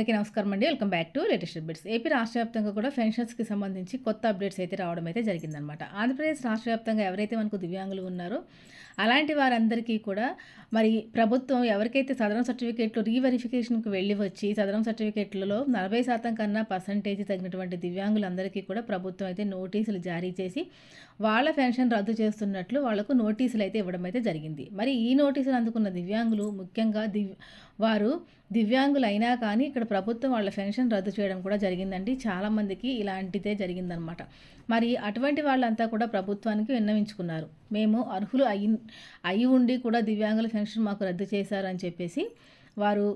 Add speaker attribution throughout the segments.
Speaker 1: అందరికీ నమస్కారం అండి. Welcome back to latest updates. AP రాష్ట్ర వ్యాప్తంగా కూడా పెన్షన్స్కి సంబంధించి కొత్త అప్డేట్స్ అయితే రావడం అయితే జరిగిందనమాట ఆంధ్రప్రదేశ్ రాష్ట్ర వ్యాప్తంగా ఎవరైతే మనకు దివ్యాంగులు ఉన్నారో అలాంటి వారందరికీ కూడా మరి ప్రభుత్వం ఎవరికైతే సదరం సర్టిఫికేట్లు రీవెరిఫికేషన్కి వెళ్ళి వచ్చి సదరం సర్టిఫికేట్లలో నలభై శాతం కన్నా పర్సంటేజ్ తగినటువంటి దివ్యాంగులందరికీ కూడా ప్రభుత్వం అయితే నోటీసులు జారీ చేసి వాళ్ళ పెన్షన్ రద్దు చేస్తున్నట్లు వాళ్ళకు నోటీసులు అయితే ఇవ్వడం అయితే జరిగింది. మరి ఈ నోటీసులు అందుకున్న దివ్యాంగులు ముఖ్యంగా దివ్ వారు దివ్యాంగులు అయినా కానీ ఇక్కడ ప్రభుత్వం వాళ్ళ పెన్షన్ రద్దు చేయడం కూడా జరిగిందండి. చాలామందికి ఇలాంటిదే జరిగిందనమాట మరి అటువంటి వాళ్ళంతా కూడా ప్రభుత్వానికి విన్నవించుకున్నారు. మేము అర్హులు అయి అయి ఉండి కూడా దివ్యాంగుల పెన్షన్ మాకు రద్దు చేశారని చెప్పేసి వారు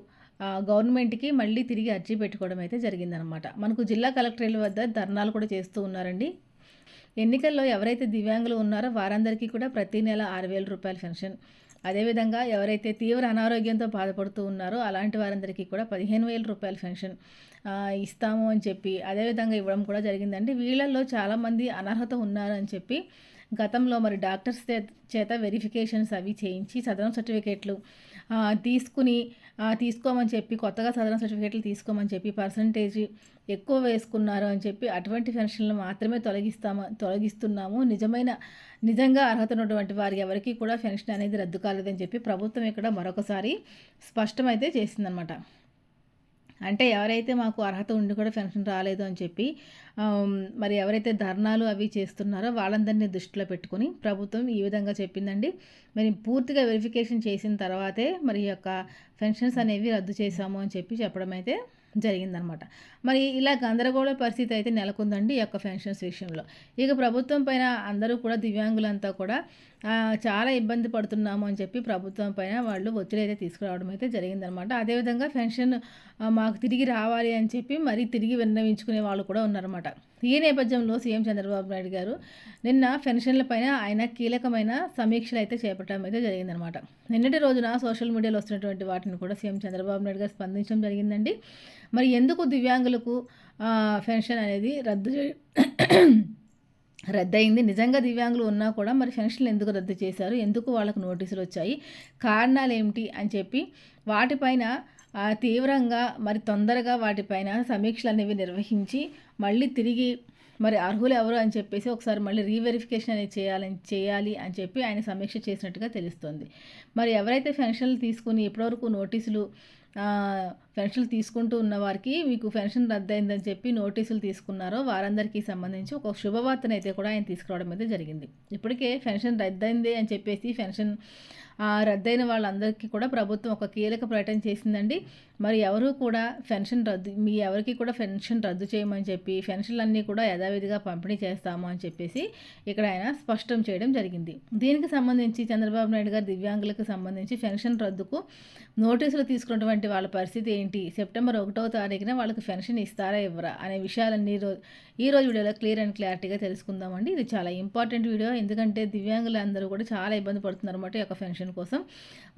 Speaker 1: గవర్నమెంట్కి మళ్ళీ తిరిగి అర్జీ పెట్టుకోవడం అయితే జరిగిందనమాట మనకు జిల్లా కలెక్టరేట్ వద్ద ధర్నాలు కూడా చేస్తూ ఉన్నారండి. ఎన్నికల్లో ఎవరైతే దివ్యాంగులు ఉన్నారో వారందరికీ కూడా ప్రతి నెల ఆరు వేల రూపాయల పెన్షన్ అదేవిధంగా ఎవరైతే తీవ్ర అనారోగ్యంతో బాధపడుతూ ఉన్నారో అలాంటి వారందరికీ కూడా పదిహేను వేల రూపాయల పెన్షన్ ఇస్తాము అని చెప్పి అదేవిధంగా ఇవ్వడం కూడా జరిగిందండి. వీళ్ళల్లో చాలామంది అనర్హత ఉన్నారని చెప్పి గతంలో మరి డాక్టర్స్ చేత వెరిఫికేషన్స్ అవి చేయించి సదరం సర్టిఫికేట్లు తీసుకుని తీసుకోమని చెప్పి కొత్తగా సదరం సర్టిఫికేట్లు తీసుకోమని చెప్పి పర్సంటేజ్ ఎక్కువ వేసుకున్నారు అని చెప్పి అటువంటి పెన్షన్లు మాత్రమే తొలగిస్తాము తొలగిస్తున్నాము. నిజమైన నిజంగా అర్హత ఉన్నటువంటి వారి ఎవరికి కూడా పెన్షన్ అనేది రద్దు కాలేదని చెప్పి ప్రభుత్వం ఇక్కడ మరొకసారి స్పష్టమైతే చేసిందనమాట అంటే ఎవరైతే మాకు అర్హత ఉండి కూడా పెన్షన్ రాలేదు అని చెప్పి మరి ఎవరైతే ధర్నాలు అవి చేస్తున్నారో వాళ్ళందరినీ దృష్టిలో పెట్టుకుని ప్రభుత్వం ఈ విధంగా చెప్పిందండి. మరి పూర్తిగా వెరిఫికేషన్ చేసిన తర్వాతే మరి యొక్క పెన్షన్స్ అనేవి రద్దు చేశాము అని చెప్పి చెప్పడం అయితే జరిగిందనమాట. మరి ఇలా గందరగోళ పరిస్థితి అయితే నెలకొందండి ఈ యొక్క పెన్షన్స్ విషయంలో. ఇక ప్రభుత్వం పైన అందరూ కూడా దివ్యాంగులంతా కూడా చాలా ఇబ్బంది పడుతున్నాము అని చెప్పి ప్రభుత్వం పైన వాళ్ళు ఒత్తిడి అయితే తీసుకురావడం అయితే జరిగిందనమాట. అదేవిధంగా పెన్షన్ మాకు తిరిగి రావాలి అని చెప్పి మరీ తిరిగి విన్నవించుకునే వాళ్ళు కూడా ఉన్నారన్నమాట ఈ నేపథ్యంలో సీఎం చంద్రబాబు నాయుడు గారు నిన్న పెన్షన్లపైన ఆయన కీలకమైన సమీక్షలు అయితే చేపట్టడం అయితే జరిగిందనమాట. నిన్నటి రోజున సోషల్ మీడియాలో వస్తున్నటువంటి వాటిని కూడా సీఎం చంద్రబాబు నాయుడు గారు స్పందించడం జరిగిందండి. మరి ఎందుకు దివ్యాంగులకు పెన్షన్ అనేది రద్దు రద్దయింది? నిజంగా దివ్యాంగులు ఉన్నా కూడా మరి పెన్షన్లు ఎందుకు రద్దు చేశారు? ఎందుకు వాళ్ళకు నోటీసులు వచ్చాయి? కారణాలు ఏమిటి అని చెప్పి వాటిపైన తీవ్రంగా మరి తొందరగా వాటిపైన సమీక్షలు అనేవి నిర్వహించి మళ్ళీ తిరిగి మరి అర్హులు ఎవరు అని చెప్పేసి ఒకసారి మళ్ళీ రీవెరిఫికేషన్ అనేది చేయాలని చేయాలి అని చెప్పి ఆయన సమీక్ష చేసినట్టుగా తెలుస్తుంది. మరి ఎవరైతే పెన్షన్లు తీసుకుని ఇప్పటివరకు నోటీసులు పెన్షన్లు తీసుకుంటూ ఉన్న వారికి మీకు పెన్షన్ రద్దయిందని చెప్పి నోటీసులు తీసుకున్నారో వారందరికీ సంబంధించి ఒక శుభవార్తను అయితే కూడా ఆయన తీసుకురావడం అయితే జరిగింది. ఇప్పటికే పెన్షన్ రద్దయింది అని చెప్పేసి పెన్షన్ రద్దయిన వాళ్ళందరికీ కూడా ప్రభుత్వం ఒక కీలక ప్రకటన చేసిందండి. మరి ఎవరు కూడా పెన్షన్ రద్దు మీ ఎవరికి కూడా పెన్షన్ రద్దు చేయమని చెప్పి పెన్షన్లన్నీ కూడా యథావిధిగా పంపిణీ చేస్తాము అని చెప్పేసి ఇక్కడ ఆయన స్పష్టం చేయడం జరిగింది. దీనికి సంబంధించి చంద్రబాబు నాయుడు గారు దివ్యాంగులకు సంబంధించి పెన్షన్ రద్దుకు నోటీసులు తీసుకున్నటువంటి వాళ్ళ పరిస్థితి ఏంటి? సెప్టెంబర్ ఒకటో తారీఖున వాళ్ళకి పెన్షన్ ఇస్తారా ఇవ్వరా అనే విషయాలన్నీ రోజు ఈ రోజు వీడియోలో క్లియర్ అండ్ క్లారిటీగా తెలుసుకుందామండి. ఇది చాలా ఇంపార్టెంట్ వీడియో. ఎందుకంటే దివ్యాంగులు అందరూ కూడా చాలా ఇబ్బంది పడుతున్నారు అన్నమాట ఈ యొక్క పెన్షన్ కోసం.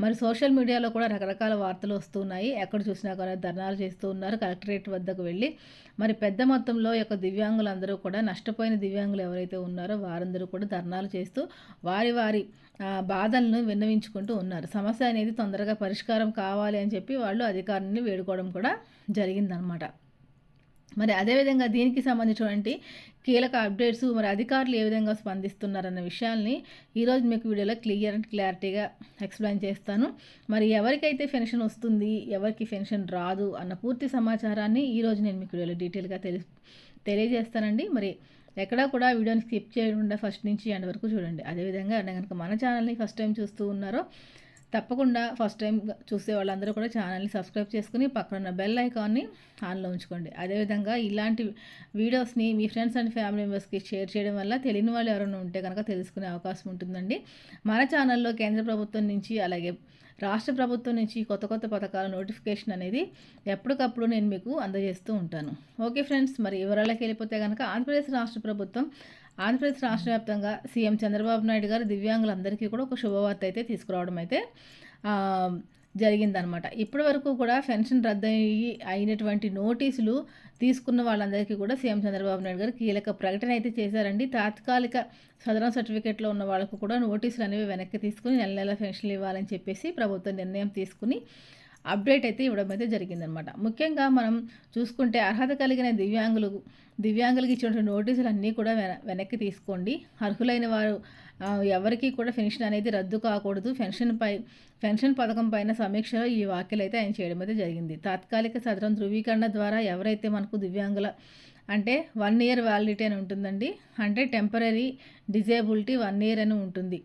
Speaker 1: మరి సోషల్ మీడియాలో కూడా రకరకాల వార్తలు వస్తున్నాయి ఎక్కడ చూసినా కూడా ధర్నాలు చేస్తూ ఉన్నారు కలెక్టరేట్ వద్దకు వెళ్ళి. మరి పెద్ద మొత్తంలో యొక్క దివ్యాంగులందరూ కూడా నష్టపోయిన దివ్యాంగులు ఎవరైతే ఉన్నారో వారందరూ కూడా ధర్నాలు చేస్తూ వారి వారి బాధలను విన్నవించుకుంటూ ఉన్నారు. సమస్య అనేది తొందరగా పరిష్కారం కావాలి అని చెప్పి వాళ్ళు అధికారులని వేడుకోవడం కూడా జరిగిందనమాట. మరి అదేవిధంగా దీనికి సంబంధించినటువంటి కీలక అప్డేట్స్ మరి అధికారులు ఏ విధంగా స్పందిస్తున్నారన్న విషయాల్ని ఈరోజు మీకు వీడియోలో క్లియర్ అండ్ క్లారిటీగా ఎక్స్ప్లెయిన్ చేస్తాను. మరి ఎవరికైతే పెన్షన్ వస్తుంది ఎవరికి పెన్షన్ రాదు అన్న పూర్తి సమాచారాన్ని ఈరోజు నేను మీకు వీడియోలో డీటెయిల్గా తెలి తెలియజేస్తానండి. మరి ఎక్కడా కూడా వీడియోని స్కిప్ చేయకుండా ఫస్ట్ నుంచి ఎండ్ వరకు చూడండి. అదేవిధంగా కనుక మన ఛానల్ని ఫస్ట్ టైం చూస్తూ ఉన్నారో తప్పకుండా ఫస్ట్ టైం చూసే వాళ్ళందరూ కూడా ఛానల్ని సబ్స్క్రైబ్ చేసుకుని పక్కన ఉన్న బెల్ ఐకాన్ని ఆన్లో ఉంచుకోండి. అదేవిధంగా ఇలాంటి వీడియోస్ని మీ ఫ్రెండ్స్ అండ్ ఫ్యామిలీ మెంబర్స్కి షేర్ చేయడం వల్ల తెలియని వాళ్ళు ఎవరైనా ఉంటే కనుక తెలుసుకునే అవకాశం ఉంటుందండి. మన ఛానల్లో కేంద్ర ప్రభుత్వం నుంచి అలాగే రాష్ట్ర ప్రభుత్వం నుంచి కొత్త కొత్త పథకాల నోటిఫికేషన్ అనేది ఎప్పటికప్పుడు నేను మీకు అందజేస్తూ ఉంటాను. ఓకే ఫ్రెండ్స్ మరి వివరాలకి వెళ్ళిపోతే కనుక ఆంధ్రప్రదేశ్ రాష్ట్ర ప్రభుత్వం ఆంధ్రప్రదేశ్ రాష్ట్ర వ్యాప్తంగా సీఎం చంద్రబాబు నాయుడు గారు దివ్యాంగులందరికీ కూడా ఒక శుభవార్త అయితే తీసుకురావడం అయితే జరిగిందనమాట. ఇప్పటి వరకు కూడా పెన్షన్ రద్దయి అయినటువంటి నోటీసులు తీసుకున్న వాళ్ళందరికీ కూడా సీఎం చంద్రబాబు నాయుడు గారు కీలక ప్రకటన అయితే చేశారండి. తాత్కాలిక సదరం సర్టిఫికేట్లో ఉన్న వాళ్ళకు కూడా నోటీసులు అనేవి వెనక్కి తీసుకుని నెల నెల పెన్షన్లు ఇవ్వాలని చెప్పేసి ప్రభుత్వం నిర్ణయం తీసుకుని అప్డేట్ అయితే ఇవ్వడం అయితే జరిగిందనమాట. ముఖ్యంగా మనం చూసుకుంటే అర్హత కలిగిన దివ్యాంగులు దివ్యాంగులకు ఇచ్చినటువంటి నోటీసులు అన్నీ కూడా వెనక్కి తీసుకోండి. అర్హులైన వారు ఎవరికీ కూడా పెన్షన్ అనేది రద్దు కాకూడదు. పెన్షన్పై పెన్షన్ పథకం పైన సమీక్షలో ఈ వ్యాఖ్యలు అయితే ఆయన చేయడం అయితే జరిగింది. తాత్కాలిక సదరం ధృవీకరణ ద్వారా ఎవరైతే మనకు దివ్యాంగుల అంటే వన్ ఇయర్ వ్యాలిడిటీ అని ఉంటుందండి అంటే టెంపరీ డిజేబిలిటీ వన్ ఇయర్ అని ఉంటుంది.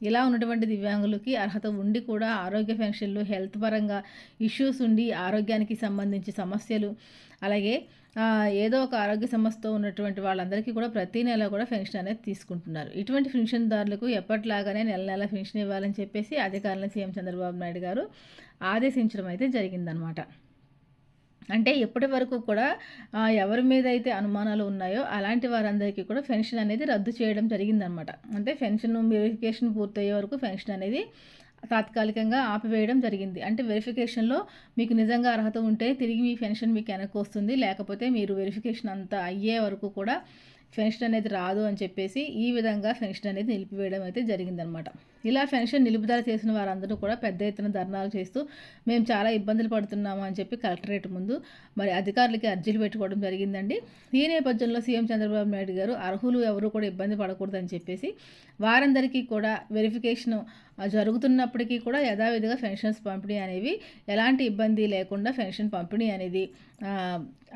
Speaker 1: ఇలా ఉన్నటువంటి దివ్యాంగులకి అర్హత ఉండి కూడా ఆరోగ్య పెన్షన్లు హెల్త్ పరంగా ఇష్యూస్ ఉండి ఆరోగ్యానికి సంబంధించి సమస్యలు అలాగే ఏదో ఒక ఆరోగ్య సమస్యతో ఉన్నటువంటి వాళ్ళందరికీ కూడా ప్రతి నెల కూడా పెన్షన్ అనేది తీసుకుంటున్నారు. ఇటువంటి పెన్షన్దారులకు ఎప్పటిలాగానే నెల నెల పెన్షన్ ఇవ్వాలని చెప్పేసి అధికారులను సీఎం చంద్రబాబు నాయుడు గారు ఆదేశించడం అయితే జరిగిందనమాట అంటే ఇప్పటి వరకు కూడా ఎవరి మీద అయితే అనుమానాలు ఉన్నాయో అలాంటి వారందరికీ కూడా పెన్షన్ అనేది రద్దు చేయడం జరిగిందనమాట అంటే పెన్షన్ వెరిఫికేషన్ పూర్తయ్యే వరకు పెన్షన్ అనేది తాత్కాలికంగా ఆపివేయడం జరిగింది. అంటే వెరిఫికేషన్లో మీకు నిజంగా అర్హత ఉంటే తిరిగి మీ పెన్షన్ మీకు వెనక్కి వస్తుంది. లేకపోతే మీరు వెరిఫికేషన్ అంతా అయ్యే వరకు కూడా పెన్షన్ అనేది రాదు అని చెప్పేసి ఈ విధంగా పెన్షన్ అనేది నిలిపివేయడం అయితే జరిగిందనమాట ఇలా పెన్షన్ నిలుపుదల చేసిన వారందరూ కూడా పెద్ద ఎత్తున ధర్నాలు చేస్తూ మేము చాలా ఇబ్బందులు పడుతున్నాము అని చెప్పి కలెక్టరేట్ ముందు మరి అధికారులకి అర్జీలు పెట్టుకోవడం జరిగిందండి. ఈ నేపథ్యంలో సీఎం చంద్రబాబు నాయుడు గారు అర్హులు ఎవరు కూడా ఇబ్బంది పడకూడదని చెప్పేసి వారందరికీ కూడా వెరిఫికేషన్ జరుగుతున్నప్పటికీ కూడా యథావిధిగా పెన్షన్స్ పంపిణీ అనేవి ఎలాంటి ఇబ్బంది లేకుండా పెన్షన్ పంపిణీ అనేది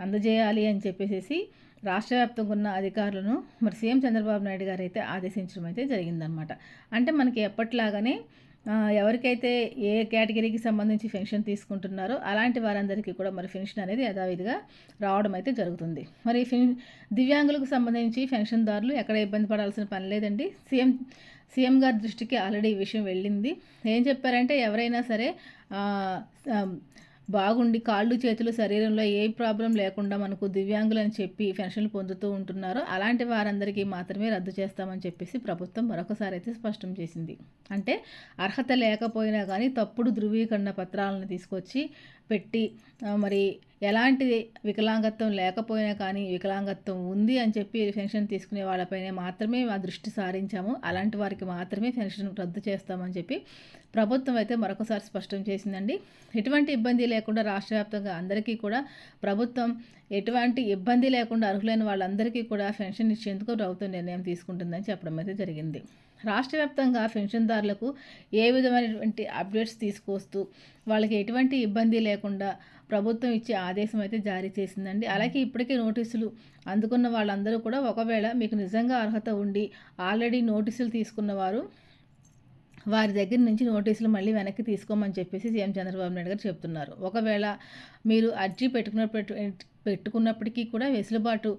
Speaker 1: అందజేయాలి అని చెప్పేసి రాష్ట్ర వ్యాప్తంగా ఉన్న అధికారులను మరి సీఎం చంద్రబాబు నాయుడు గారు అయితే ఆదేశించడం అయితే జరిగిందనమాట అంటే మనకి ఎప్పట్లాగానే ఎవరికైతే ఏ కేటగిరీకి సంబంధించి పెన్షన్ తీసుకుంటున్నారో అలాంటి వారందరికీ కూడా మరి పెన్షన్ అనేది యథావిధిగా రావడం అయితే జరుగుతుంది. మరి దివ్యాంగులకు సంబంధించి పెన్షన్దారులు ఎక్కడ ఇబ్బంది పడాల్సిన పని లేదండి. సీఎం సీఎం గారి దృష్టికి ఆల్రెడీ ఈ విషయం వెళ్ళింది. ఏం చెప్పారంటే ఎవరైనా సరే బాగుండి కాళ్ళు చేతులు శరీరంలో ఏ ప్రాబ్లం లేకుండా మనకు దివ్యాంగులని చెప్పి పెన్షన్లు పొందుతూ ఉంటున్నారో అలాంటి వారందరికీ మాత్రమే రద్దు చేస్తామని చెప్పేసి ప్రభుత్వం మరొకసారి అయితే స్పష్టం చేసింది. అంటే అర్హత లేకపోయినా కానీ తప్పుడు ధృవీకరణ పత్రాలను తీసుకొచ్చి పెట్టి మరి ఎలాంటి వికలాంగత్వం లేకపోయినా కానీ వికలాంగత్వం ఉంది అని చెప్పి పెన్షన్ తీసుకునే వాళ్ళపైనే మాత్రమే మా దృష్టి సారించాము. అలాంటి వారికి మాత్రమే పెన్షన్ రద్దు చేస్తామని చెప్పి ప్రభుత్వం అయితే మరొకసారి స్పష్టం చేసిందండి. ఎటువంటి ఇబ్బంది లేకుండా రాష్ట్ర వ్యాప్తంగా అందరికీ కూడా ప్రభుత్వం ఎటువంటి ఇబ్బంది లేకుండా అర్హులైన వాళ్ళందరికీ కూడా పెన్షన్ ఇచ్చేందుకు ప్రభుత్వం నిర్ణయం తీసుకుంటుందని చెప్పడం అయితే జరిగింది. రాష్ట్ర వ్యాప్తంగా పెన్షన్దారులకు ఏ విధమైనటువంటి అప్డేట్స్ తీసుకొస్తూ వాళ్ళకి ఎటువంటి ఇబ్బంది లేకుండా ప్రభుత్వం ఇచ్చే ఆదేశం అయితే జారీ చేసిందండి. అలాగే ఇప్పటికే నోటీసులు అందుకున్న వాళ్ళందరూ కూడా ఒకవేళ మీకు నిజంగా అర్హత ఉండి ఆల్రెడీ నోటీసులు తీసుకున్నవారు వారి దగ్గర నుంచి నోటీసులు మళ్ళీ వెనక్కి తీసుకోమని చెప్పేసి సీఎం చంద్రబాబు నాయుడు గారు చెప్తున్నారు. ఒకవేళ మీరు అర్జీ పెట్టుకున్న పెట్టుకున్నప్పటికీ కూడా వెసులుబాటు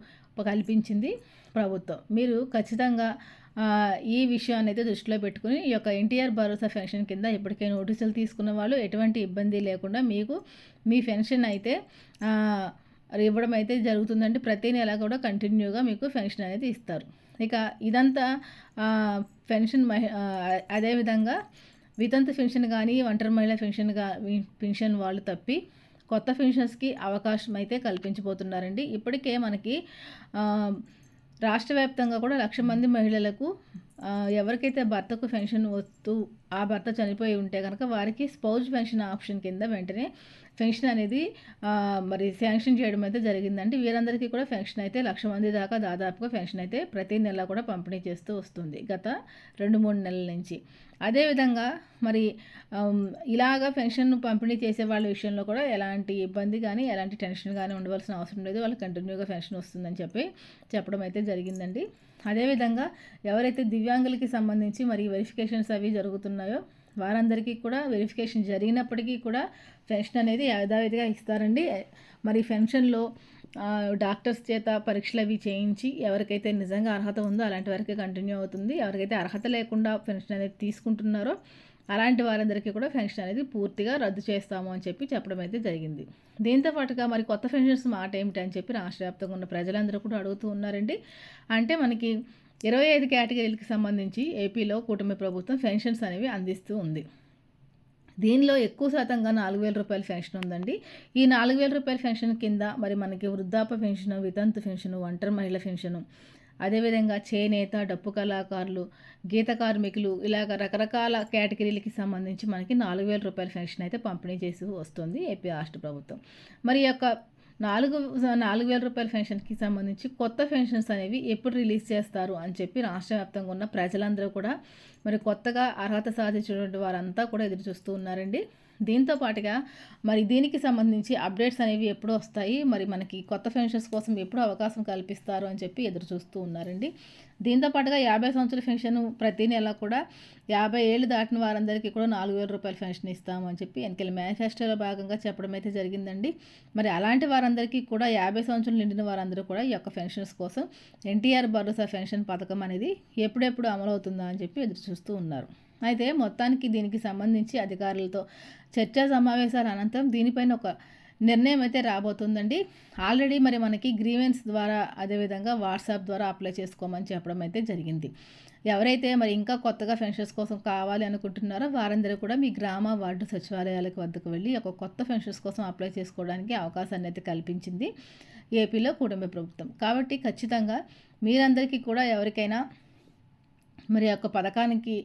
Speaker 1: కల్పించింది ప్రభుత్వం. మీరు ఖచ్చితంగా ఈ విషయాన్ని అయితే దృష్టిలో పెట్టుకుని ఈ యొక్క ఎన్టీఆర్ భరోసా పెన్షన్ కింద ఇప్పటికే నోటీసులు తీసుకున్న వాళ్ళు ఎటువంటి ఇబ్బంది లేకుండా మీకు మీ పెన్షన్ అయితే ఇవ్వడం అయితే జరుగుతుందండి. ప్రతి నెల కూడా కంటిన్యూగా మీకు పెన్షన్ అనేది ఇస్తారు. ఇక ఇదంతా పెన్షన్ మహి అదేవిధంగా వితంతు పెన్షన్ కానీ ఒంటరి మహిళ పెన్షన్ పెన్షన్ వాళ్ళు తప్పి కొత్త పెన్షన్స్కి అవకాశం అయితే కల్పించబోతున్నారండి. ఇప్పటికే మనకి రాష్ట్ర వ్యాప్తంగా కూడా లక్ష మంది మహిళలకు ఎవరికైతే భర్తకు పెన్షన్ వస్తూ ఆ భర్త చనిపోయి ఉంటే కనుక వారికి స్పౌజ్ పెన్షన్ ఆప్షన్ కింద వెంటనే పెన్షన్ అనేది మరి శాంక్షన్ చేయడం అయితే జరిగిందండి. వీరందరికీ కూడా పెన్షన్ అయితే లక్ష మంది దాకా దాదాపుగా పెన్షన్ అయితే ప్రతి నెల కూడా పంపిణీ చేస్తూ వస్తుంది గత రెండు మూడు నెలల నుంచి. అదేవిధంగా మరి ఇలాగ పెన్షన్ పంపిణీ చేసే వాళ్ళ విషయంలో కూడా ఎలాంటి ఇబ్బంది కానీ ఎలాంటి టెన్షన్ కానీ ఉండవలసిన అవసరం లేదు. వాళ్ళు కంటిన్యూగా పెన్షన్ వస్తుందని చెప్పి చెప్పడం అయితే జరిగిందండి. అదేవిధంగా ఎవరైతే దివ్యాంగులకి సంబంధించి మరి వెరిఫికేషన్స్ అవి జరుగుతున్నాయి వారందరికీ కూడా వెరిఫికేషన్ జరిగినప్పటికీ కూడా పెన్షన్ అనేది యథావిధిగా ఇస్తారండి. మరి పెన్షన్లో డాక్టర్స్ చేత పరీక్షలు అవి చేయించి ఎవరికైతే నిజంగా అర్హత ఉందో అలాంటి వరకే కంటిన్యూ అవుతుంది. ఎవరికైతే అర్హత లేకుండా పెన్షన్ అనేది తీసుకుంటున్నారో అలాంటి వారందరికీ కూడా పెన్షన్ అనేది పూర్తిగా రద్దు చేస్తాము అని చెప్పి చెప్పడం అయితే జరిగింది. దీంతో పాటుగా మరి కొత్త పెన్షన్స్ మాట ఏమిటి అని చెప్పి రాష్ట్ర వ్యాప్తంగా ఉన్న ప్రజలందరూ కూడా అడుగుతూ ఉన్నారండి. అంటే మనకి ఇరవై ఐదు కేటగిరీలకు సంబంధించి ఏపీలో కూటమి ప్రభుత్వం పెన్షన్స్ అనేవి అందిస్తూ ఉంది. దీనిలో ఎక్కువ శాతంగా నాలుగు వేల రూపాయల పెన్షన్ ఉందండి. ఈ నాలుగు వేల రూపాయల పెన్షన్ కింద మరి మనకి వృద్ధాప్య పెన్షన్ వితంతు పెన్షన్ ఒంటరి మహిళ పెన్షను అదేవిధంగా చేనేత డప్పు కళాకారులు గీత కార్మికులు ఇలాగ రకరకాల కేటగిరీలకి సంబంధించి మనకి నాలుగు వేల రూపాయల పెన్షన్ అయితే పంపిణీ చేసి వస్తుంది ఏపీ రాష్ట్ర ప్రభుత్వం. మరి యొక్క నాలుగు నాలుగు వేల రూపాయల పెన్షన్కి సంబంధించి కొత్త పెన్షన్స్ అనేవి ఎప్పుడు రిలీజ్ చేస్తారు అని చెప్పి రాష్ట్ర వ్యాప్తంగా ఉన్న ప్రజలందరూ కూడా మరి కొత్తగా అర్హత సాధించినటువంటి వారంతా కూడా ఎదురు చూస్తూ ఉన్నారండి. దీంతో పాటుగా మరి దీనికి సంబంధించి అప్డేట్స్ అనేవి ఎప్పుడు వస్తాయి. మరి మనకి కొత్త పెన్షన్స్ కోసం ఎప్పుడు అవకాశం కల్పిస్తారు అని చెప్పి ఎదురు చూస్తూ ఉన్నారండి. దీంతో పాటుగా యాభై సంవత్సరాల పెన్షన్ ప్రతి నెల కూడా యాభై ఏళ్ళు దాటిన వారందరికీ కూడా నాలుగు వేల రూపాయల పెన్షన్ ఇస్తాము అని చెప్పి ఎన్నికల మేనిఫెస్టోలో భాగంగా చెప్పడం అయితే జరిగిందండి. మరి అలాంటి వారందరికీ కూడా యాభై సంవత్సరాలు నిండిన వారందరూ కూడా ఈ యొక్క పెన్షన్స్ కోసం ఎన్టీఆర్ భరోసా పెన్షన్ పథకం అనేది ఎప్పుడెప్పుడు అమలవుతుందా అని చెప్పి ఎదురు చూస్తూ ఉన్నారు. అయితే మొత్తానికి దీనికి సంబంధించి అధికారులతో చర్చా సమావేశాల అనంతరం దీనిపైన ఒక నిర్ణయం అయితే రాబోతుందండి. ఆల్రెడీ మరి మనకి గ్రీవెన్స్ ద్వారా అదేవిధంగా వాట్సాప్ ద్వారా అప్లై చేసుకోమని చెప్పడం అయితే జరిగింది. ఎవరైతే మరి ఇంకా కొత్తగా పెన్షన్స్ కోసం కావాలి అనుకుంటున్నారో వారందరూ కూడా మీ గ్రామ వార్డు సచివాలయాలకు వద్దకు వెళ్ళి ఒక కొత్త పెన్షన్స్ కోసం అప్లై చేసుకోవడానికి అవకాశాన్ని అయితే కల్పించింది ఏపీలో కుటుంబ ప్రభుత్వం. కాబట్టి ఖచ్చితంగా మీరందరికీ కూడా ఎవరికైనా మరి యొక్క పథకానికి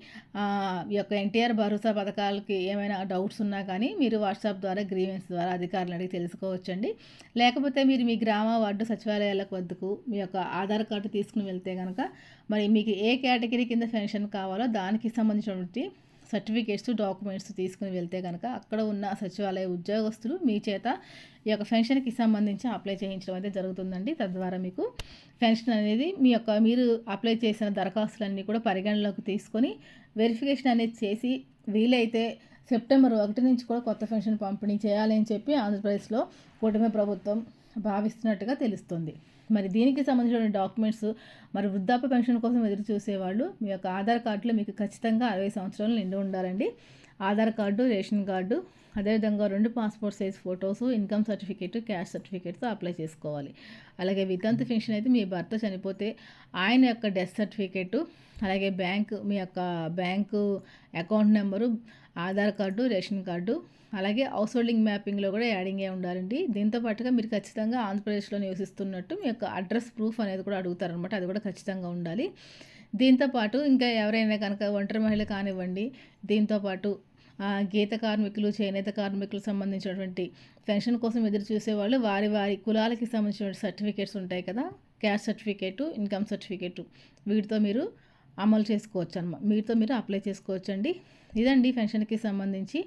Speaker 1: ఈ యొక్క ఎన్టీఆర్ భరోసా పథకాలకి ఏమైనా డౌట్స్ ఉన్నా కానీ మీరు వాట్సాప్ ద్వారా గ్రీవెన్స్ ద్వారా అధికారులు అడిగి తెలుసుకోవచ్చండి. లేకపోతే మీరు మీ గ్రామ వార్డు సచివాలయాలకు వద్దకు మీ యొక్క ఆధార్ కార్డు తీసుకుని వెళ్తే కనుక మరి మీకు ఏ కేటగిరీ కింద పెన్షన్ కావాలో దానికి సంబంధించినటువంటి సర్టిఫికేట్స్ డాక్యుమెంట్స్ తీసుకుని వెళ్తే కనుక అక్కడ ఉన్న సచివాలయ ఉద్యోగస్తులు మీ చేత ఈ యొక్క పెన్షన్కి సంబంధించి అప్లై చేయించడం అయితే జరుగుతుందండి. తద్వారా మీకు పెన్షన్ అనేది మీ యొక్క మీరు అప్లై చేసిన దరఖాస్తులన్నీ కూడా పరిగణలోకి తీసుకొని వెరిఫికేషన్ అనేది చేసి వీలైతే సెప్టెంబర్ ఒకటి నుంచి కూడా కొత్త పెన్షన్ పంపిణీ చేయాలని చెప్పి ఆంధ్రప్రదేశ్లో కూటమి ప్రభుత్వం భావిస్తున్నట్టుగా తెలుస్తుంది. మరి దీనికి సంబంధించిన డాక్యుమెంట్స్ మరి వృద్ధాప్య పెన్షన్ కోసం ఎదురు చూసేవాళ్ళు మీ యొక్క ఆధార్ కార్డులో మీకు ఖచ్చితంగా అరవై సంవత్సరాలు నిండి ఉండాలండి. ఆధార్ కార్డు రేషన్ కార్డు అదేవిధంగా రెండు passport size photos income certificate caste సర్టిఫికేట్తో apply చేసుకోవాలి. అలాగే వితంతు పెన్షన్ అయితే మీ భర్త చనిపోతే ఆయన యొక్క డెత్ సర్టిఫికేటు అలాగే బ్యాంక్ మీ యొక్క bank account number Aadhaar card ration card అలాగే హౌస్ హోల్డింగ్ మ్యాపింగ్లో కూడా యాడింగ్ ఉండాలండి. దీంతో పాటుగా మీరు ఖచ్చితంగా ఆంధ్రప్రదేశ్లో నివసిస్తున్నట్టు మీ యొక్క అడ్రస్ ప్రూఫ్ అనేది కూడా అడుగుతారనమాట అది కూడా ఖచ్చితంగా ఉండాలి. దీంతోపాటు ఇంకా ఎవరైనా కనుక ఒంటరి మహిళ కానివ్వండి దీంతోపాటు గీత కార్మికులు చేనేత కార్మికులకు సంబంధించినటువంటి పెన్షన్ కోసం ఎదురు చూసేవాళ్ళు వారి వారి కులాలకి సంబంధించిన సర్టిఫికేట్స్ ఉంటాయి కదా. క్యాస్ట్ సర్టిఫికేటు ఇన్కమ్ సర్టిఫికేటు వీటితో మీరు అమలు చేసుకోవచ్చు అనమాట మీతో మీరు అప్లై చేసుకోవచ్చండి. ఇదండి పెన్షన్కి సంబంధించి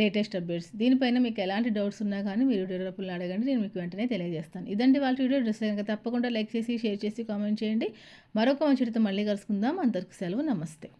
Speaker 1: లేటెస్ట్ అప్డేట్స్. దీనిపైన మీకు ఎలాంటి డౌట్స్ ఉన్నా కానీ మీరు డెవలప్లు అడగండి నేను మీకు వెంటనే తెలియజేస్తాను. ఇదండి వాళ్ళ వీడియో. డ్రెస్ కనుక తప్పకుండా లైక్ చేసి షేర్ చేసి కామెంట్ చేయండి. మరొక మంచితో మళ్ళీ కలుసుకుందాం. అందరికి సెలవు. నమస్తే.